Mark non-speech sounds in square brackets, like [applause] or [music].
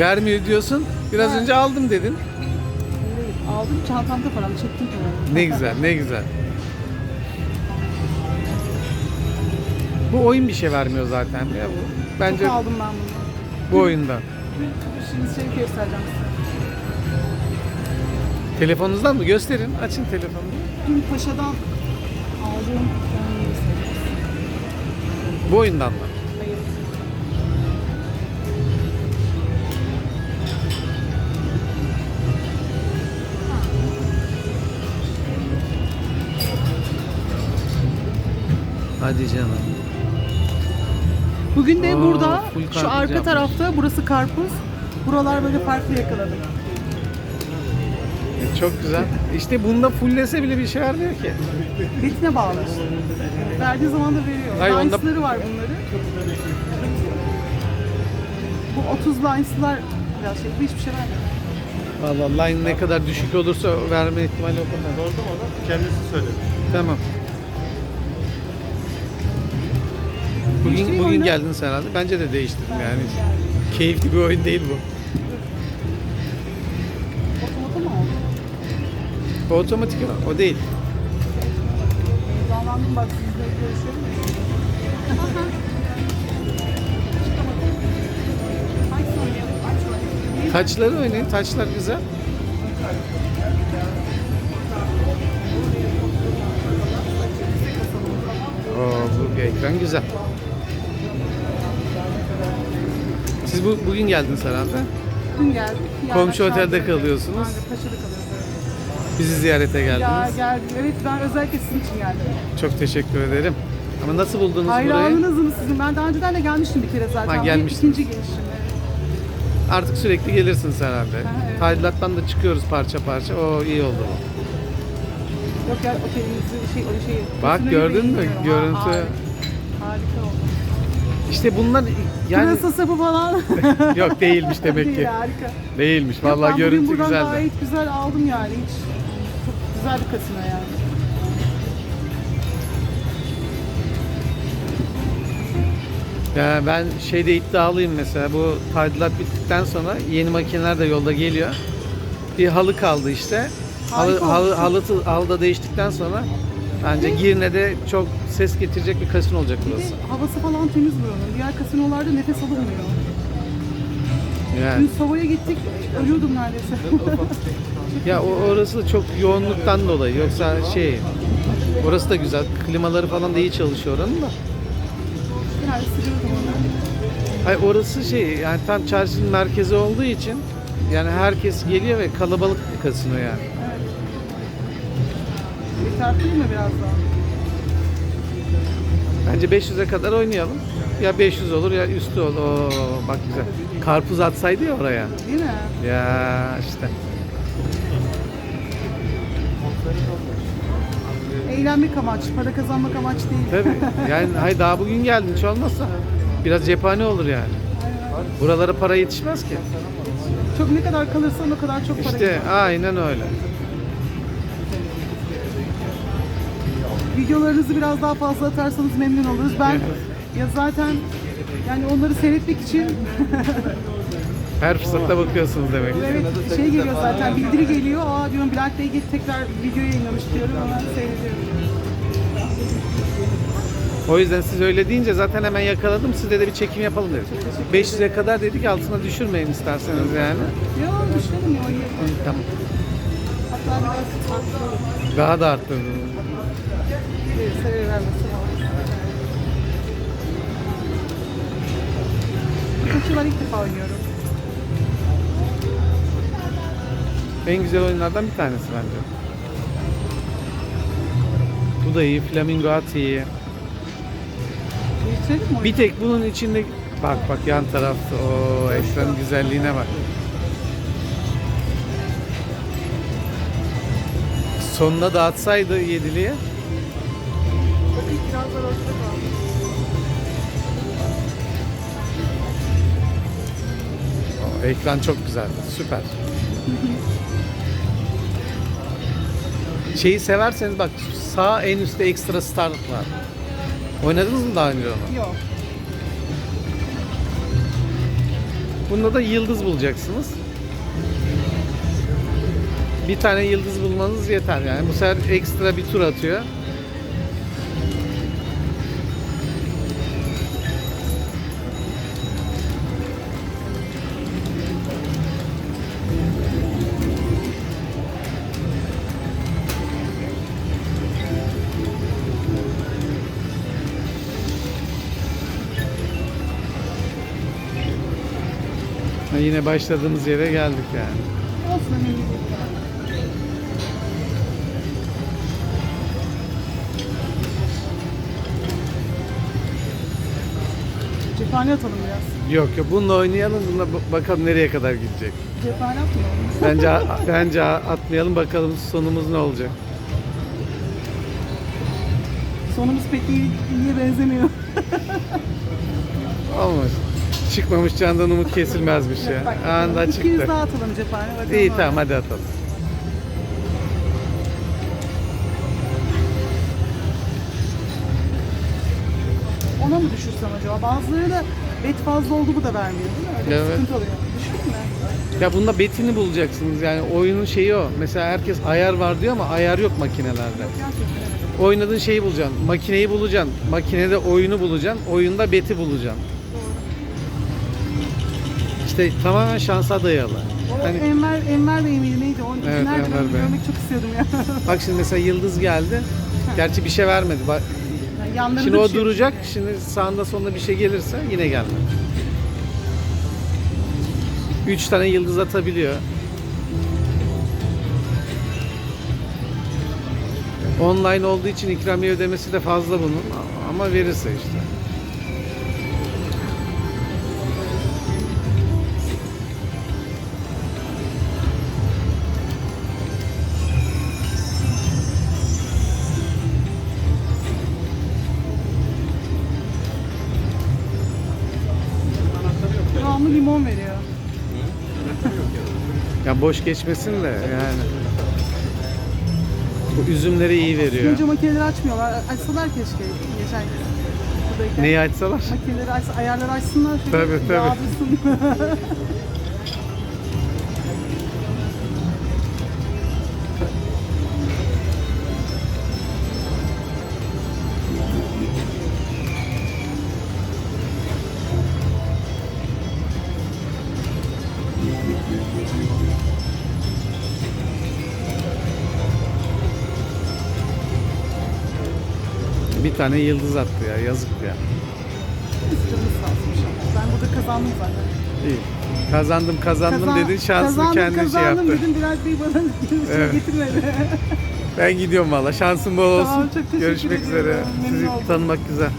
Vermiyor diyorsun. Biraz önce aldım dedin. Evet, aldım çantamda paramı çektim paramı. Ne güzel, ne güzel. Bu oyun bir şey vermiyor zaten ya bu. Bence Çok aldım ben bunu. bu oyundan. Şimdi şey göstereceğim size. Telefonunuzdan mı? Gösterin. Açın telefonunu. Dün Paşa'dan aldığım göstereyim. Bu oyundan mı? Canım. Bugün de Aa, burada full şu karpuz arka yapmış. tarafta burası karpuz. Buralar böyle farklı yakaladık. Çok güzel. İşte bunda fulllese bile bir şey vermiyor ki. Ritme bağlı. Verdiği zaman da veriyor. Hayır, onda- Lines'ları var bunların. Bu 30 lines'lar biraz şey, bu hiçbir şey vermiyor. Vallahi line ne kadar düşük olursa verme ihtimali o kadar. Sordum ona. Kendisi söyledi. Tamam. Bugün, bugün geldiniz herhalde. Bence de değiştirdim yani. Keyifli bir oyun değil bu. Otomatik oldu? O otomatik o değil. Heyecanlandım bak sizle görüşelim. Taçları oynayın. Taçlar güzel. Oo, bu ekran güzel. Siz bu, bugün geldiniz herhalde. Dün geldik. Yani Komşu otelde kalıyorsunuz. Aynen, Paşa'da kalıyoruz. Bizi ziyarete Ya geldiniz. Evet ben özellikle sizin için geldim. Çok teşekkür ederim. Ama nasıl buldunuz burayı? Hayranınızım sizin. Ben daha önceden de gelmiştim bir kere zaten. Ha, Bu gelmiştiniz. İkinci gelişim. evet. Artık sürekli gelirsiniz herhalde. Ha, evet. Tadilattan da çıkıyoruz parça parça. O iyi oldu bu. Yok ya otelimizi şey öyle şey. Bak, gördün mü? Görüntü. Harika, harika oldu. İşte bunlar yani Pırasa sapı falan. [laughs] yok değilmiş demek Değil, ki. harika. Değilmiş. Vallahi ben görüntü buradan güzeldi. gayet güzel aldım yani. Hiç çok güzel bir kasino yani. Ya ben şeyde iddialıyım mesela bu tadilat bittikten sonra yeni makineler de yolda geliyor. Bir halı kaldı işte. Halı, halı, halı, halı da değiştikten sonra bence Girne'de çok ses getirecek bir kasino olacak Bir burası. de havası falan temiz buranın. Diğer kasinolarda nefes alınmıyor. Yani. Dün Sava'ya gittik, ölüyordum neredeyse. [laughs] Ya o orası çok yoğunluktan dolayı. Yoksa şey orası da güzel. Klimaları falan da iyi çalışıyor oranın da. yani sürüyordum onu. Hayır orası şey yani tam çarşının merkezi olduğu için yani herkes geliyor ve kalabalık bir kasino yani. Evet. Yeter değil mi biraz daha? Bence 500'e kadar oynayalım. Ya 500 olur ya üstü olur. Oo, bak güzel. Karpuz atsaydı ya oraya. Değil mi? Ya işte. Eğlenmek amaç, para kazanmak amaç değil. Tabii. Yani hay daha bugün geldin hiç olmazsa. Biraz cephane olur yani. Buralara para yetişmez ki. Çok ne kadar kalırsan o kadar çok para İşte gider. aynen öyle. Videolarınızı biraz daha fazla atarsanız memnun oluruz. Ben ya zaten yani onları seyretmek için [laughs] Her fırsatta bakıyorsunuz demek. evet şey geliyor zaten bildiri geliyor. Aa diyorum Bülent Bey git tekrar video yayınlamış diyorum. Onları seyrediyorum. O yüzden siz öyle deyince zaten hemen yakaladım. Size de bir çekim yapalım dedik. 500'e kadar dedik altına düşürmeyin isterseniz yani. Yok düşünelim ya. o. Tamam. Hatta biraz Daha da arttırdım. Yıllar ilk defa oynuyorum. En güzel oyunlardan bir tanesi bence. Bu da iyi. Flamingo At iyi. Değiştirelim mi oyunu? Bir tek bunun içinde bak bak yan tarafta o ekranın güzelliğine bak. Sonuna da atsaydı yediliye. Biraz da boşta kaldı. Ekran çok güzel. Süper. Şeyi severseniz bak sağ en üstte ekstra start var. Oynadınız mı daha önce onu? Yok. Bunda da yıldız bulacaksınız. Bir tane yıldız bulmanız yeter yani. Bu sefer ekstra bir tur atıyor. Yine başladığımız yere geldik yani. Olsun önemli. Cephane atalım biraz. Yok yok bununla oynayalım. Bununla ba- bakalım nereye kadar gidecek. Cephane atmayalım. Bence bence atmayalım bakalım sonumuz ne olacak. Sonumuz pek iyi, iyiye benzemiyor. Olmaz. Çıkmamış candan umut kesilmezmiş ya. Bak, Anında 200 çıktı. daha atalım cephane. bakalım İyi tamam hadi atalım. Ona mı düşürsem acaba? Bazıları da bet fazla oldu bu da vermiyor değil mi? Öyle bir Evet. sıkıntı oluyor. Düşüreyim mi? Ya bunda betini bulacaksınız yani oyunun şeyi o. Mesela herkes ayar var diyor ama ayar yok makinelerde. Gerçekten evet. Oynadığın şeyi bulacaksın. Makineyi bulacaksın. Makinede oyunu bulacaksın. Oyunda beti bulacaksın. İşte tamamen şansa dayalı. Hani Enver, Enver Bey miydi neydi? O Evet, nerede Enver Bey. görmek çok istiyordum ya. [laughs] bak şimdi mesela yıldız geldi. Gerçi bir şey vermedi. Bak, Yani şimdi o şey- duracak. Şimdi sağında sonunda bir şey gelirse yine gelmedi. Üç tane yıldız atabiliyor. Online olduğu için ikramiye ödemesi de fazla bunun ama verirse işte. Limon veriyor. Ya boş geçmesin de yani. Bu üzümleri iyi veriyor. Önce makineleri açmıyorlar. Açsalar keşke geçen gün. Buradayken. Neyi açsalar? Makineleri aç, ayarları açsınlar. şöyle Tabii, tabii. yağdırsın. [laughs] Bir tane yıldız attı ya yazık ya. Canımız sağ olsun inşallah. Ben burada kazandım zaten. İyi. Kazandım kazandım Kazan- dedin şansını kazandım, kendin şey kazandım yaptı. dedim Bilal Bey bana şey Evet. getirmedi. Ben gidiyorum valla şansın bol olsun. Tamam, çok teşekkür Görüşmek ediyorum. üzere. Memnun Sizi oldum. tanımak güzel.